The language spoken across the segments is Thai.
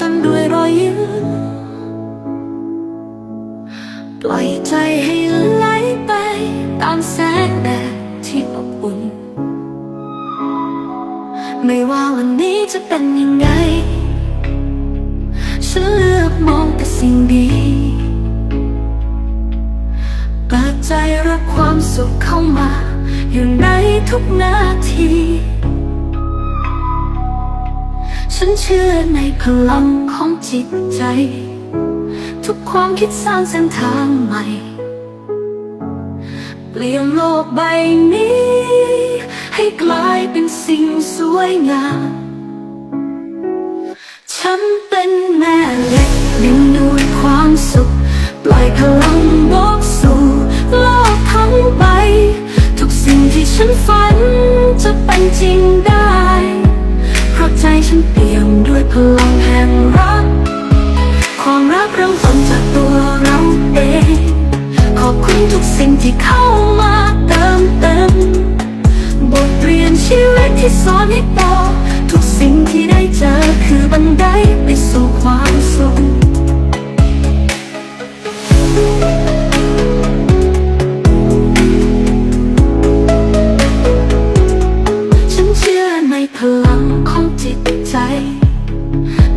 ต้นด้วยรอยยิ้มปล่อยใจให้ไหลไปตามแสงแดดที่อบอุ่น ไม่ว่าวันนี้จะเป็นยังไงฉันเลือกมองแต่สิ่งดีเปิดใจรับความสุขเข้ามา อยู่ในทุกนาที เชื่อในพลังของจิตใจ ทุกความคิดสร้างเส้นทางใหม่ เปลี่ยนโลกใบนี้ ให้กลายเป็นสิ่งสวยงาม ฉันเป็นแม่เล็กเลี้ยงดูด้วยความสุข ปล่อยพลังบวกสู่โลกทั้งใบ ทุกสิ่งที่ฉันฝันจะเป็นจริงได้ พลังแห่งรัก ความรักเริ่มต้นจากตัวเราเอง ขอบคุณทุกสิ่งที่เข้ามาเติมเต็ม บทเรียนชีวิตที่สอนให้เตทุ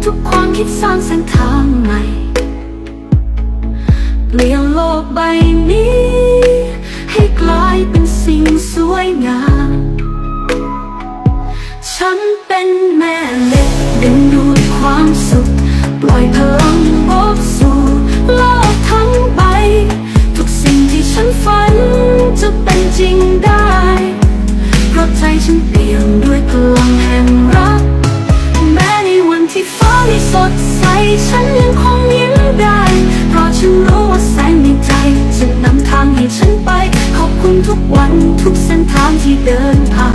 ทุกความคิดสร้างเส้นทางใหม่เปลี่ยนโลกใบนี้ ให้กลายเป็นสิ่งสวยงาม ฉันเป็นแม่เล็กดึงดูดความสุข ปล่อยพลัง ทุกวันทุกเส้นทางที่เดินผ่าน